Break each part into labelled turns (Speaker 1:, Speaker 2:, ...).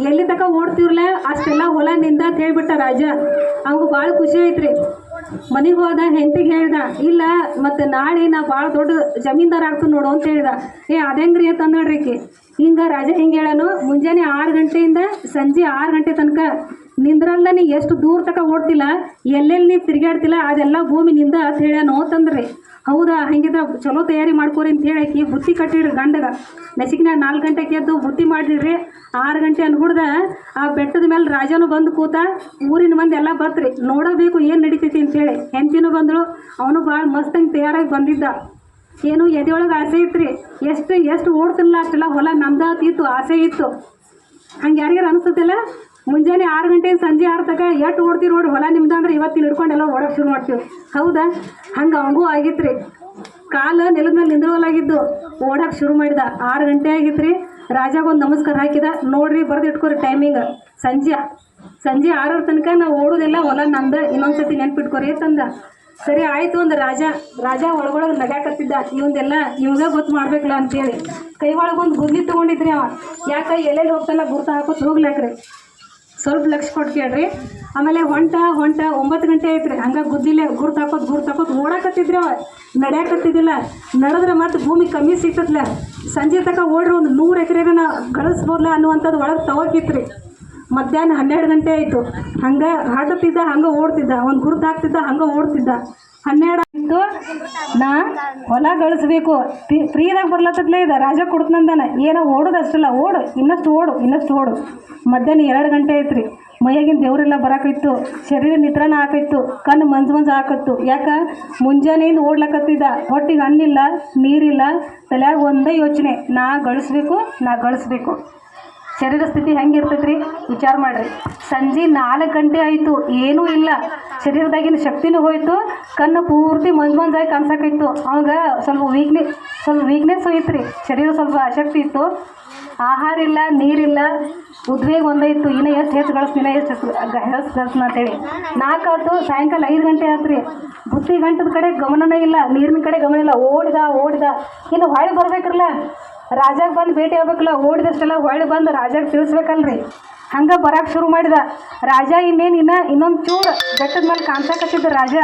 Speaker 1: ಎಲ್ಲಿ ತಕ ಓಡ್ತಿರ್ಲ? ಅಷ್ಟೆಲ್ಲ ಹೊಲ ನಿಂದ ಅಂತ ಹೇಳ್ಬಿಟ್ಟ ರಾಜ. ಅವ್ಗು ಭಾಳ ಖುಷಿ ಐತ್ರಿ. ಮನೆಗೆ ಹೋದ ಹೆಂಡತಿಗೆ ಹೇಳ್ದ, ಇಲ್ಲ, ಮತ್ತು ನಾಳೆ ನಾ ಭಾಳ ದೊಡ್ಡ ಜಮೀನ್ದಾರ ಆಗ್ತೀನಿ ನೋಡು ಅಂತ ಹೇಳ್ದ. ಏ, ಅದೇಂಗ್ರಿ? ಅಂತ ನೋಡ್ರಿಕಿ ಹಿಂಗೆ ರಾಜ ಹಿಂಗೆ ಹೇಳನು, ಮುಂಜಾನೆ ಆರು ಗಂಟೆಯಿಂದ ಸಂಜೆ ಆರು ಗಂಟೆ ತನಕ ನಿಂದ್ರಲ್ಲ ನೀ ಎಷ್ಟು ದೂರ ತಕ ಓಡ್ತಿಲ್ಲ, ಎಲ್ಲೆಲ್ಲಿ ನೀವು ತಿರುಗಾಡ್ತಿಲ್ಲ ಅದೆಲ್ಲ ಭೂಮಿ ನಿಂದ ಅಂತ ಹೇಳ್ಯಾನು ತಂದ್ರಿ. ಹೌದಾ? ಹಂಗಿದ್ರೆ ಚಲೋ ತಯಾರಿ ಮಾಡ್ಕೋರಿ ಅಂತ ಹೇಳಕ್ಕೆ ಬುತ್ತಿ ಕಟ್ಟಿಡ್ರಿ ಗಂಡಗ. ನಸಿಕಿನಾಗ ನಾಲ್ಕು ಗಂಟೆಗೆ ಎದ್ದು ಬುತ್ತಿ ಮಾಡಿಡ್ರಿ ಆರು ಗಂಟೆ ಅನ್ಬಿಡ್ದ ಆ ಬೆಟ್ಟದ ಮೇಲೆ ರಾಜನು ಬಂದು ಕೂತ ಊರಿನ ಮಂದಿ ಎಲ್ಲ ಬರ್ತ್ರಿ. ನೋಡಬೇಕು ಏನು ನಡೀತೈತಿ ಅಂತೇಳಿ ಹೆಂಡತಿನೂ ಬಂದಳು, ಅವನು ಭಾಳ ಮಸ್ತಂಗೆ ತಯಾರಾಗಿ ಬಂದಿದ್ದ. ಏನು ಎದೆಯೊಳಗೆ ಆಸೆ ಇತ್ತು ರೀ ಎಷ್ಟು ಎಷ್ಟು ಓಡ್ತಿಲ್ಲ ಅಷ್ಟೆಲ್ಲ ಹೊಲ ನಮ್ದಾತಿತ್ತು ಆಸೆ ಇತ್ತು. ಹಂಗೆ ಯಾರಿಗಾರು ಅನಿಸುತ್ತಿಲ್ಲ ಮುಂಜಾನೆ ಆರು ಗಂಟೆ ಸಂಜೆ ಆರು ತಕ ಎಷ್ಟು ಓಡ್ತೀವಿ ನೋಡಿ ಹೊಲ ನಿಮ್ದು ಅಂದ್ರೆ ಇವತ್ತಿನ ಹಿಡ್ಕೊಂಡೆಲ್ಲ ಓಡೋಕೆ ಶುರು ಮಾಡ್ತೀವಿ. ಹೌದಾ? ಹಂಗೆ ಅವಂಗೂ ಆಗಿತ್ರಿ. ಕಾಲು ನೆಲದ ಮೇಲೆ ನಿಂದ್ರೋಲಾಗಿದ್ದು ಓಡೋಕೆ ಶುರು ಮಾಡಿದ. ಆರು ಗಂಟೆ ಆಗಿತ್ರಿ. ರಾಜಾಗೊಂದು ನಮಸ್ಕಾರ ಹಾಕಿದ. ನೋಡ್ರಿ, ಬರ್ದು ಇಟ್ಕೋರಿ ಟೈಮಿಂಗ್ ಸಂಜೆ ಸಂಜೆ ಆರರ ತನಕ ನಾವು ಓಡೋದಿಲ್ಲ ಹೊಲ ನಮ್ದು ಇನ್ನೊಂದ್ಸತಿ ನೆನ್ಪಿಟ್ಕೋರಿ ತಂದ ಸರಿ, ಆಯಿತು ಒಂದು ರಾಜ. ರಾಜ ಒಳಗೊಳಗೆ ನಗಾಕತ್ತಿದ್ದ ಇವಂದೆಲ್ಲ ಇವಾಗ ಗೊತ್ತು ಮಾಡ್ಬೇಕಲ್ಲ ಅಂತೇಳಿ. ಕೈ ಒಳಗೊಂದು ಗುದ್ಲಿ ತೊಗೊಂಡಿದ್ರಿ ಅವ. ಯಾಕೆ ಎಲ್ಲೆಲ್ಲಿ ಗುರ್ತು ಹಾಕೋತ್ ಹೋಗ್ಲಾಕ್ರಿ. ಸ್ವಲ್ಪ ಲಕ್ಷ ಕೊಟ್ಟು ಕೇಳ್ರಿ ಆಮೇಲೆ ಹೊಂಟ ಹೊಂಟ ಒಂಬತ್ತು ಗಂಟೆ ಐತ್ರಿ ಹಂಗೆ ಗುದ್ದಿಲೆ ಗುರ್ತು ಹಾಕೋದು ಗುರ್ತು ಹಾಕೋದು ಓಡಾಕತ್ತಿದ್ರಿ ನಡ್ಯಾಕತ್ತಿದ್ದಿಲ್ಲ. ನಡೆದ್ರೆ ಮತ್ತೆ ಭೂಮಿ ಕಮ್ಮಿ ಸಿಗ್ತದ್ಲ. ಸಂಜೆ ತನಕ ಓಡ್ರಿ, ಒಂದು ನೂರು ಎಕರೆನ ಗಳಿಸ್ಬೋದ್ಲ ಅನ್ನುವಂಥದ್ದು ಒಳಗೆ ತವಕಿತ್ರಿ. ಮಧ್ಯಾಹ್ನ ಹನ್ನೆರಡು ಗಂಟೆ ಆಯಿತು. ಹಂಗೆ ಹಾಡುತ್ತಿದ್ದ ಹಂಗೆ ಓಡ್ತಿದ್ದ, ಒಂದು ಗುರುತು ಹಾಕ್ತಿದ್ದ, ಹಂಗೆ ಓಡ್ತಿದ್ದ. ಹನ್ನೆರಡು ಆಯಿತು, ನಾ ಹೊಲ ಗಳಿಸ್ಬೇಕು. ಫ್ರೀದಾಗ ಬರ್ಲತ್ತದ್ಲೇ ಇದೆ, ರಾಜ ಕೊಡ್ತನಂದಾನ. ಏನೋ ಓಡೋದು ಅಷ್ಟಲ್ಲ, ಓಡು, ಇನ್ನಷ್ಟು ಓಡು ಇನ್ನಷ್ಟು ಓಡು. ಮಧ್ಯಾಹ್ನ ಎರಡು ಗಂಟೆ ಐತ್ರಿ ಮೈಯಾಗಿನ ದೇವರೆಲ್ಲ ಬರಾಕಿತ್ತು, ಶರೀರ ನಿತ್ರಾಣ ಹಾಕಿತ್ತು, ಕಣ್ಣು ಮಂಜು ಮಂಜು ಹಾಕತ್ತು. ಯಾಕೆ? ಮುಂಜಾನೆಯಿಂದ ಓಡ್ಲಕತ್ತಿದ್ದ. ಹೊಟ್ಟಿಗೆ ಹಣ್ಣಿಲ್ಲ, ನೀರಿಲ್ಲ, ತಲೆಯಾಗ ಒಂದೇ ಯೋಚನೆ. ನಾ ಗಳಿಸ್ಬೇಕು ನಾ ಗಳಿಸ್ಬೇಕು. ಶರೀರ ಸ್ಥಿತಿ ಹೆಂಗಿರ್ತೈತ್ರಿ? ವಿಚಾರ ಮಾಡ್ರಿ. ಸಂಜೆ ನಾಲ್ಕು ಗಂಟೆ ಆಯಿತು, ಏನೂ ಇಲ್ಲ. ಶರೀರದಾಗಿನ ಶಕ್ತಿನೂ ಹೋಯಿತು, ಕಣ್ಣು ಪೂರ್ತಿ ಮಂಜು ಮಂಜಾಗಿ ಕಾಣ್ಸಕ್ಕಿತ್ತು ಅವಾಗ ಸ್ವಲ್ಪ ವೀಕ್ನೆ ಸ್ವಲ್ಪ ವೀಕ್ನೆಸ್ ಹೋಯ್ತ್ರಿ. ಶರೀರ ಸ್ವಲ್ಪ ಅಶಕ್ತಿ ಇತ್ತು. ಆಹಾರ ಇಲ್ಲ ನೀರಿಲ್ಲ ಉದ್ವೇಗ ಒಂದೈತು ಇನ್ನೂ ಎಷ್ಟು ಹೆಚ್ಚು ಗಳಿಸ್ತೀನಿ ಎಷ್ಟು ಹೆಚ್ಚು ಅಂತ ಅಂತೇಳಿ. ನಾಲ್ಕು ಆಯ್ತು, ಸಾಯಂಕಾಲ ಐದು ಗಂಟೆ ಆಯ್ತು ರೀ ಬುತ್ತಿ ಗಂಟದ ಕಡೆ ಗಮನನೇ ಇಲ್ಲ, ನೀರಿನ ಕಡೆ ಗಮನ ಇಲ್ಲ. ಓಡಿದ ಓಡಿದ. ಇನ್ನು ಹೊಳೆ ಬರ್ಬೇಕ್ರಲ್ಲ. ರಾಜಾಗ ಬಂದು ಭೇಟಿ ಆಗ್ಬೇಕಲ್ಲ, ಓಡಿದಷ್ಟೆಲ್ಲ ಹೊಳ್ಳಿ ಬಂದು ರಾಜಾಗ ತಿಳಿಸ್ಬೇಕಲ್ರಿ. ಹಂಗೆ ಬರಕ್ಕೆ ಶುರು ಮಾಡಿದ. ರಾಜ ಇನ್ನೇನು ಇನ್ನ ಇನ್ನೊಂದು ಚೂರು ಬೆಟ್ಟದ ಮೇಲೆ ಕಾಣ್ಸಕತ್ತಿದ್ದ ರಾಜ.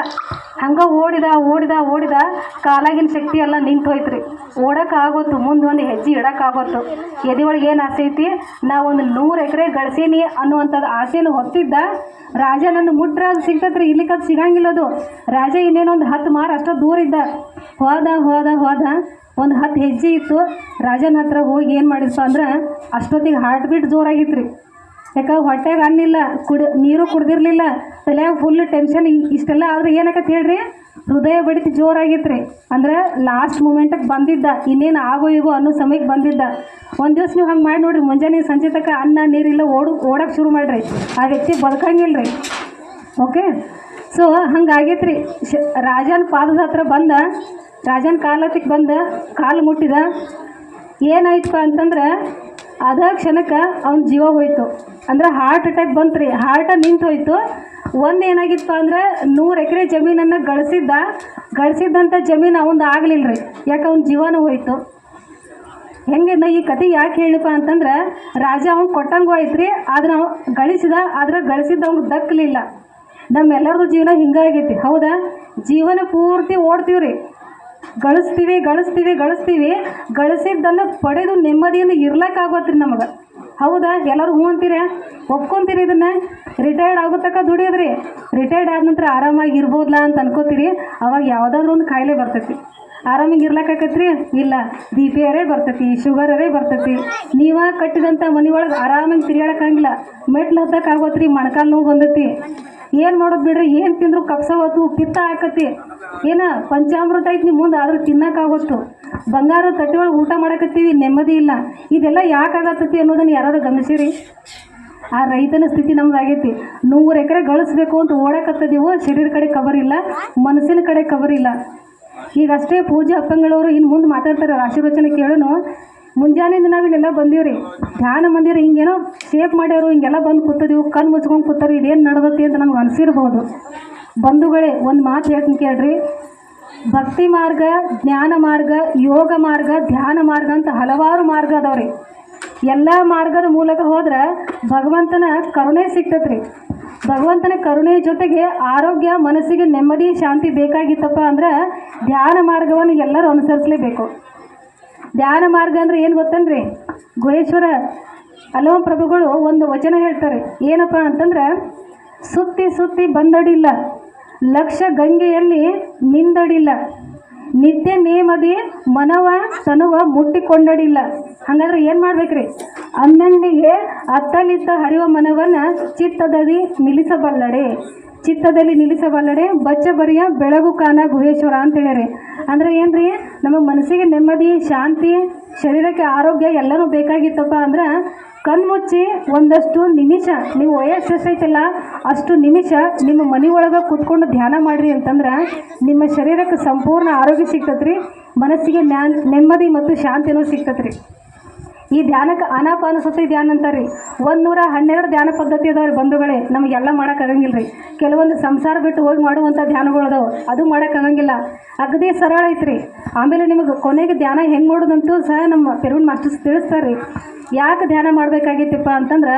Speaker 1: ಹಂಗೆ ಓಡಿದ ಓಡಿದ ಓಡಿದ ಕಾಲಾಗಿನ ಶಕ್ತಿ ಎಲ್ಲ ನಿಂತು ಹೋಯ್ತ್ರಿ. ಓಡಕ್ಕೆ ಆಗೋತ್ತು, ಮುಂದೆ ಒಂದು ಹೆಜ್ಜೆ ಇಡಕ್ಕೆ ಆಗೋತು ಎದೆ ಒಳಗೆ ಏನು ಆಸೆ ಐತಿ? ನಾ ಒಂದು ನೂರು ಎಕರೆ ಗಳಿಸೀನಿ ಅನ್ನುವಂಥದ್ದು ಆಸೆನ ಹೊತ್ತಿದ್ದ. ರಾಜ ನನ್ನ ಮುಟ್ರ ಅದು ಸಿಗ್ತತ್ರಿ ಇಲ್ಲಿ ಅದು ಸಿಗಂಗಿಲ್ಲ ಅದು ರಾಜ ಇನ್ನೇನೊಂದು ಹತ್ತು ಮಾರು ಅಷ್ಟು ದೂರ ಇದ್ದ. ಹೋದ ಹೋದ ಹೋದ. ಒಂದು ಹತ್ತು ಹೆಜ್ಜೆ ಇತ್ತು, ರಾಜನ ಹತ್ರ ಹೋಗಿ ಏನು ಮಾಡಿದ್ಪ ಅಂದ್ರೆ ಅಷ್ಟೊತ್ತಿಗೆ ಹಾರ್ಟ್ ಬೀಟ್ ಜೋರಾಗಿತ್ತು ರೀ ಯಾಕೆ, ಹೊಟ್ಟೆಗೆ ಅನ್ನಿಲ್ಲ ಕುಡಿ, ನೀರು ಕುಡ್ದಿರಲಿಲ್ಲ, ತಲೆಯಾಗ ಫುಲ್ ಟೆನ್ಷನ್ ಇಷ್ಟೆಲ್ಲ ಆದ್ರೆ ಏನಾಕತ್ತೆ ಹೇಳ್ರಿ? ಹೃದಯ ಬಡಿತ ಜೋರಾಗಿತ್ತು ರೀ ಅಂದ್ರೆ ಲಾಸ್ಟ್ ಮೂಮೆಂಟಕ್ಕೆ ಬಂದಿದ್ದ, ಇನ್ನೇನು ಆಗೋ ಇಗೋ ಅನ್ನೋ ಸಮಯಕ್ಕೆ ಬಂದಿದ್ದ. ಒಂದು ದಿವಸ ನೀವು ಹಂಗೆ ಮಾಡಿ ನೋಡ್ರಿ, ಮುಂಜಾನೆ ಸಂಜೆ ತನಕ ಅನ್ನ ನೀರಿಲ್ಲ ಓಡು ಓಡಕ್ಕೆ ಶುರು ಮಾಡಿರಿ. ಆ ವ್ಯಕ್ತಿ ಬದುಕಂಗಿಲ್ಲ ರೀ ಓಕೆ ಸೊ ಹಂಗಾಗೈತ್ರಿ. ಶ, ರಾಜನ ಪಾದದ ಹತ್ರ ಬಂದ ರಾಜನ ಕಾಲತ್ತಿಗೆ ಬಂದ ಕಾಲು ಮುಟ್ಟಿದ, ಏನಾಯ್ತಪ್ಪ ಅಂತಂದ್ರೆ ಅದ ಕ್ಷಣಕ್ಕೆ ಅವ್ನ ಜೀವ ಹೋಯ್ತು. ಅಂದ್ರೆ ಹಾರ್ಟ್ ಅಟ್ಯಾಕ್ ಬಂತು ರೀ. ಹಾರ್ಟ ನಿಂತು ಹೋಯ್ತು. ಒಂದು ಏನಾಗಿತ್ತಪ್ಪ ಅಂದ್ರೆ ನೂರು ಎಕರೆ ಜಮೀನನ್ನು ಗಳಿಸಿದ್ದ ಗಳಿಸಿದ್ದಂಥ ಜಮೀನು ಅವಂದು ಆಗಲಿಲ್ಲ ರೀ ಯಾಕೆ ಅವ್ನ ಜೀವನೂ ಹೋಯ್ತು? ಹೆಂಗೆ ಈ ಕತೆ ಯಾಕೆ ಹೇಳಿಪ್ಪ ಅಂತಂದ್ರೆ ರಾಜ ಅವ್ನು ಕೊಟ್ಟಂಗೂ ಆಯ್ತು ರೀ ಆದ್ರೆ ಅವ ಗಳಿಸಿದ, ಆದ್ರೆ ಗಳಿಸಿದ್ದ ಅವ್ನಿಗೆ ದಕ್ಕಲಿಲ್ಲ ನಮ್ಮೆಲ್ಲರದು ಜೀವನ ಹಿಂಗಾಗೈತಿ. ಹೌದಾ? ಜೀವನ ಪೂರ್ತಿ ಓಡ್ತೀವಿ ರೀ ಗಳಿಸ್ತೀವಿ ಗಳಿಸ್ತೀವಿ ಗಳಿಸ್ತೀವಿ. ಗಳಿಸಿದ್ದನ್ನು ಪಡೆದು ನೆಮ್ಮದಿಯಿಂದ ಇರ್ಲಕ್ಕಾಗೋತ್ರಿ ನಮಗೆ. ಹೌದಾ? ಎಲ್ಲರೂ ಹ್ಞೂ ಅಂತೀರ? ಒಪ್ಕೊಂತೀರಿ ಇದನ್ನು? ರಿಟೈರ್ಡ್ ಆಗೋ ತನಕ ದುಡಿಯೋದ್ರಿ. ರಿಟೈರ್ಡ್ ಆದ ನಂತರ ಆರಾಮಾಗಿ ಇರ್ಬೋದಲ್ಲ ಅಂತ ಅನ್ಕೋತೀರಿ. ಅವಾಗ ಯಾವುದಾದ್ರೂ ಒಂದು ಕಾಯಿಲೆ ಬರ್ತೈತಿ. ಆರಾಮಾಗಿ ಇರ್ಲಕ್ಕಾಕತ್ರಿ ಇಲ್ಲ. ಬಿ ಪಿ ಅರೇ ಬರ್ತೈತಿ ಶುಗರರೇ ಬರ್ತೈತಿ. ನೀವ ಕಟ್ಟಿದಂಥ ಮನೆ ಒಳಗೆ ಆರಾಮಾಗಿ ತಿರ್ಗಾಡಕ್ಕಾಗಿಲ್ಲ ಮೆಟ್ಲು ಹತ್ತಕ್ಕೆ ಆಗೋತ್ರಿ, ಮೊಣಕಾಲು ನೋವು ಬಂದೈತಿ ಏನು ಮಾಡೋದು ಬಿಡ್ರಿ? ಏನು ತಿಂದ್ರು ಕಪ್ಸವತ್ತು ಪಿತ್ತ ಹಾಕತಿ ಏನು ಪಂಚಾಮೃತ ಐತಿ ನಿಮ್ಮ ಮುಂದೆ, ಆದ್ರೆ ತಿನ್ನೋಕ್ಕಾಗೋಷ್ಟು ಬಂಗಾರ ತಟ್ಟೆ ಒಳಗೆ ಊಟ ಮಾಡಕತ್ತೀವಿ, ನೆಮ್ಮದಿ ಇಲ್ಲ. ಇದೆಲ್ಲ ಯಾಕೆ ಆಗತ್ತತಿ ಅನ್ನೋದನ್ನ ಯಾರಾದ್ರು ಗಮನಿಸಿರಿ? ಆ ರೈತನ ಸ್ಥಿತಿ ನಮ್ದು ಆಗೈತಿ. ನೂರು ಎಕರೆ ಗಳಿಸ್ಬೇಕು ಅಂತ ಓಡಕತ್ತದೀವೋ, ಶರೀರ ಕಡೆ ಕವರ್ ಇಲ್ಲ, ಮನಸ್ಸಿನ ಕಡೆ ಕವರ್ ಇಲ್ಲ. ಈಗಷ್ಟೇ ಪೂಜೆ ಅಪ್ಪಂಗಳವರು ಇನ್ನು ಮುಂದೆ ಮಾತಾಡ್ತಾರೆ, ಆಶೀರ್ವಚನ ಕೇಳೋನು. ಮುಂಜಾನೆಯಿಂದ ನಾವು ಇಲ್ಲೆಲ್ಲ ಬಂದೀವ್ರಿ. ಧ್ಯಾನ ಮಂದಿರ ಹಿಂಗೇನೋ ಸೇಫ್ ಮಾಡ್ಯಾರು ಹಿಂಗೆಲ್ಲ ಬಂದು ಕೂತದೀವು. ಕಣ್ಣು ಮುಚ್ಕೊಂಡು ಕೂತಾರು ಇದೇನು ನಡೆದತ್ತೆ ಅಂತ ನಮ್ಗೆ ಅನಿಸಿರ್ಬೋದು. ಬಂಧುಗಳೇ, ಒಂದು ಮಾತು ಹೇಳ್ತೀನಿ ಕೇಳ್ರಿ. ಭಕ್ತಿ ಮಾರ್ಗ, ಜ್ಞಾನ ಮಾರ್ಗ, ಯೋಗ ಮಾರ್ಗ, ಧ್ಯಾನ ಮಾರ್ಗ ಅಂತ ಹಲವಾರು ಮಾರ್ಗ ಅದಾವ್ರಿ. ಎಲ್ಲ ಮಾರ್ಗದ ಮೂಲಕ ಹೋದ್ರೆ ಭಗವಂತನ ಕರುಣೆ ಸಿಗ್ತತ್ರಿ. ಭಗವಂತನ ಕರುಣೆ ಜೊತೆಗೆ ಆರೋಗ್ಯ, ಮನಸ್ಸಿಗೆ ನೆಮ್ಮದಿ, ಶಾಂತಿ ಬೇಕಾಗಿತ್ತಪ್ಪ ಅಂದ್ರೆ ಧ್ಯಾನ ಮಾರ್ಗವನ್ನು ಎಲ್ಲರೂ ಅನುಸರಿಸಲೇಬೇಕು. ಧ್ಯಾನ ಮಾರ್ಗ ಅಂದ್ರೆ ಏನು ಗೊತ್ತನ್ರಿ? ಗುಹೇಶ್ವರ ಹಲವು ಪ್ರಭುಗಳು ಒಂದು ವಚನ ಹೇಳ್ತಾರೆ. ಏನಪ್ಪ ಅಂತಂದ್ರೆ, ಸುತ್ತಿ ಸುತ್ತಿ ಬಂದಡಿಲ್ಲ, ಲಕ್ಷ ಗಂಗೆಯಲ್ಲಿ ಮಿಂದಡಿಲ್ಲ ನಿತ್ಯ ನೇಮದಿ ಮನವ, ತನುವ ಮುಟ್ಟಿಕೊಂಡಡಿಲ್ಲ. ಹಾಗಾದ್ರೆ ಏನು ಮಾಡ್ಬೇಕ್ರಿ? ಅನ್ನಂಡಿಗೆ ಅತ್ತಲಿತ್ತ ಹರಿಯುವ ಮನವನ್ನ ಚಿತ್ತದಲ್ಲಿ ನಿಲ್ಲಿಸಬಲ್ಲಡೆ. ಚಿತ್ತದಲ್ಲಿ ನಿಲ್ಲಿಸಬಲ್ಲಡೆ. ಬಚ್ಚ ಬರಿಯ ಬೆಳಗು ಕಾನ ಗುಹೇಶ್ವರ ಅಂತ ಅಂದ್ರೆ ಏನ್ರಿ? ನಮ್ಮ ಮನಸ್ಸಿಗೆ ನೆಮ್ಮದಿ, ಶಾಂತಿ, ಶರೀರಕ್ಕೆ ಆರೋಗ್ಯ ಎಲ್ಲನೂ ಬೇಕಾಗಿತ್ತಪ್ಪ ಅಂದ್ರೆ ಕಣ್ಮುಚ್ಚಿ ಒಂದಷ್ಟು ನಿಮಿಷ, ನೀವು ವಯಸ್ಸು ಎಷ್ಟೈತಲ್ಲ ಅಷ್ಟು ನಿಮಿಷ ನಿಮ್ಮ ಮನೆ ಒಳಗೆ ಕೂತ್ಕೊಂಡು ಧ್ಯಾನ ಮಾಡಿರಿ ಅಂತಂದ್ರೆ ನಿಮ್ಮ ಶರೀರಕ್ಕೆ ಸಂಪೂರ್ಣ ಆರೋಗ್ಯ ಸಿಗ್ತತ್ರಿ, ಮನಸ್ಸಿಗೆ ನ್ಯಾ ನೆಮ್ಮದಿ ಮತ್ತು ಶಾಂತಿನೂ ಸಿಗ್ತತ್ರಿ. ಈ ಧ್ಯಾನಕ್ಕೆ ಆನಾಪಾನಸತಿ ಧ್ಯಾನ ಅಂತಾರೆ ರೀ ಒಂದು ನೂರ ಹನ್ನೆರಡು ಧ್ಯಾನ ಪದ್ಧತಿ ಅದಾವೆ ರೀ ಬಂಧುಗಳೇ ನಮಗೆಲ್ಲ ಮಾಡೋಕ್ಕಾಗಂಗಿಲ್ಲ ರೀ ಕೆಲವೊಂದು ಸಂಸಾರ ಬಿಟ್ಟು ಹೋಗಿ ಮಾಡುವಂಥ ಧ್ಯಾನಗಳು ಅದಾವೆ. ಅದು ಮಾಡೋಕ್ಕಾಗಂಗಿಲ್ಲ ಅಗದಿ ಸರಳ ಐತ್ರಿ. ಆಮೇಲೆ ನಿಮಗೆ ಕೊನೆಗೆ ಧ್ಯಾನ ಹೆಂಗೆ ಮಾಡೋದಂತೂ ಸಹ ನಮ್ಮ ಪೆರುಣ್ ಮಾಸ್ಟರ್ಸ್ ತಿಳಿಸ್ತಾರೆ ರೀ ಯಾಕೆ ಧ್ಯಾನ ಮಾಡಬೇಕಾಗೈತಿಪ್ಪ ಅಂತಂದ್ರೆ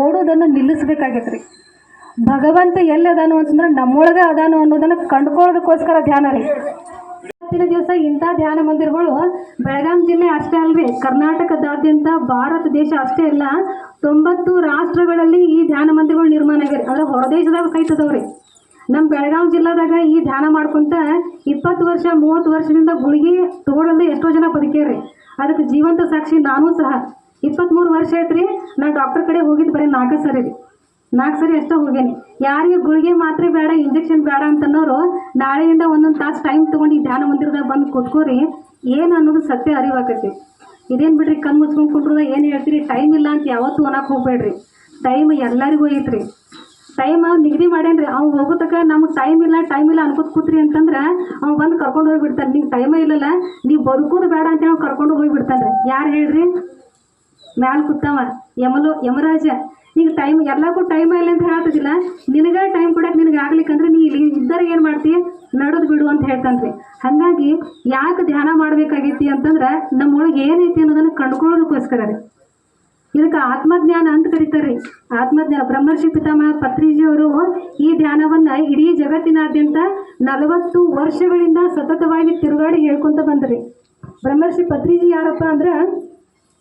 Speaker 1: ಓಡೋದನ್ನು ನಿಲ್ಲಿಸ್ಬೇಕಾಗಿತ್ತು ರೀ ಭಗವಂತ ಎಲ್ಲಿ ಅದಾನು ಅಂತಂದ್ರೆ ನಮ್ಮೊಳಗೆ ಅದಾನು ಅನ್ನೋದನ್ನು ಕಂಡುಕೊಳ್ಳೋದಕ್ಕೋಸ್ಕರ ಧ್ಯಾನ ರೀ. ಇವತ್ತಿನ ದಿವಸ ಇಂಥ ಧ್ಯಾನ ಮಂದಿರಗಳು ಬೆಳಗಾಂ ಜಿಲ್ಲೆ ಅಷ್ಟೇ ಅಲ್ರಿ ಕರ್ನಾಟಕದಾದ್ಯಂತ ಭಾರತ ದೇಶ ಅಷ್ಟೇ ಅಲ್ಲ, ತೊಂಬತ್ತು ರಾಷ್ಟ್ರಗಳಲ್ಲಿ ಈ ಧ್ಯಾನ ಮಂದಿರಗಳು ನಿರ್ಮಾಣ ಆಗ್ಯಾರ ಅಂದ್ರೆ ಹೊರದೇಶದಾಗ ಸಹಿತದವ್ರಿ ನಮ್ಮ ಬೆಳಗಾವಿ ಜಿಲ್ಲಾದಾಗ ಈ ಧ್ಯಾನ ಮಾಡ್ಕೊಂತ ಇಪ್ಪತ್ತು ವರ್ಷ, ಮೂವತ್ತು ವರ್ಷದಿಂದ ಗುಳಿಗೆ ತಗೊಳ್ಳದೆ ಎಷ್ಟೋ ಜನ ಬದುಕ್ಯಾರಿ ಅದಕ್ಕೆ ಜೀವಂತ ಸಾಕ್ಷಿ ನಾನು ಸಹ. ಇಪ್ಪತ್ತ್ಮೂರು ವರ್ಷ ಐತ್ರಿ ನಾನು ಡಾಕ್ಟರ್ ಕಡೆ ಹೋಗಿದ್ದು ಬರೀ ನಾಲ್ಕು ಸರಿ ರೀ. ನಾಲ್ಕು ಸರಿ ಎಷ್ಟೋ ಹೋಗೇನಿ ಯಾರಿಗೆ ಗುಳಿಗೆ ಮಾತ್ರೆ ಬೇಡ ಇಂಜೆಕ್ಷನ್ ಬೇಡ ಅಂತನೋರು ನಾಳೆಯಿಂದ ಒಂದೊಂದು ತಾಸು ಟೈಮ್ ತೊಗೊಂಡು ಈ ಧ್ಯಾನ ಮಂದಿರದಾಗ ಬಂದು ಕೂತ್ಕೋರಿ, ಏನು ಅನ್ನೋದು ಸತ್ಯ ಅರಿವಾಕತಿ ಇದೇನು ಬಿಡ್ರಿ, ಕಣ್ಣು ಮುಚ್ಕೊಂಡು ಕುಂಡ್ರದ ಏನು ಹೇಳ್ತೀರಿ? ಟೈಮ್ ಇಲ್ಲ ಅಂತ ಯಾವತ್ತೂ ಅನ್ನಕ್ಕೆ ಹೋಗ್ಬೇಡ್ರಿ. ಟೈಮ್ ಎಲ್ಲರಿಗೂ ಐತ್ರಿ. ಟೈಮ್ ನಿಗದಿ ಮಾಡ್ಯಾನ್ರಿ. ಅವ್ನು ಹೋಗೋತಕ ನಮ್ಗೆ ಟೈಮ್ ಇಲ್ಲ ಟೈಮ್ ಇಲ್ಲ ಅನ್ಕೋತ ಕೂತ್ರಿ ಅಂತಂದ್ರೆ ಅವ್ನು ಬಂದು ಕರ್ಕೊಂಡು ಹೋಗಿಬಿಡ್ತಾನೆ. ನಿಮ್ಗೆ ಟೈಮೇ ಇಲ್ಲಲ್ಲ, ನೀವು ಬದುಕೋದು ಬೇಡ ಅಂತ ಅವ್ನು ಕರ್ಕೊಂಡು ಹೋಗಿಬಿಡ್ತಾನೆ ರೀ ಯಾರು ಹೇಳ್ರಿ? ಮ್ಯಾಲ ಕೂತವ. ಯಮಲು ಯಮರಾಜ. ನಿಂಗೆ ಟೈಮ್ ಎಲ್ಲಕ್ಕೂ ಟೈಮ್ ಇಲ್ಲ ಅಂತ ಹೇಳ್ತಿದ್ದಿಲ್ಲ ನಿನಗೆ ಟೈಮ್ ಕೊಡಕ್ಕೆ ನಿನಗೆ ಆಗ್ಲಿಕ್ಕಂದ್ರೆ ನೀ ಇಲ್ಲಿ ಇದ್ದರೆ ಏನು ಮಾಡ್ತೀಯ ನಡೆದು ಬಿಡು ಅಂತ ಹೇಳ್ತಾನ್ರಿ ಹಾಗಾಗಿ ಯಾಕೆ ಧ್ಯಾನ ಮಾಡಬೇಕಾಗೈತಿ ಅಂತಂದ್ರೆ ನಮ್ಮೊಳಗೆ ಏನೈತಿ ಅನ್ನೋದನ್ನು ಕಂಡುಕೊಳ್ಳೋದಕ್ಕೋಸ್ಕರ ರೀ. ಇದಕ್ಕೆ ಆತ್ಮಜ್ಞಾನ ಅಂತ ಕರೀತಾರೆ ಆತ್ಮಜ್ಞಾನ. ಬ್ರಹ್ಮರ್ಷಿ ಪಿತಾಮಹ ಪತ್ರಿಜಿಯವರು ಈ ಧ್ಯಾನವನ್ನ ಇಡೀ ಜಗತ್ತಿನಾದ್ಯಂತ ನಲವತ್ತು ವರ್ಷಗಳಿಂದ ಸತತವಾಗಿ ತಿರುಗಾಡಿ ಹೇಳ್ಕೊಂತ ಬಂದ್ರಿ. ಬ್ರಹ್ಮರ್ಷಿ ಪತ್ರಿಜಿ ಯಾರಪ್ಪ ಅಂದ್ರೆ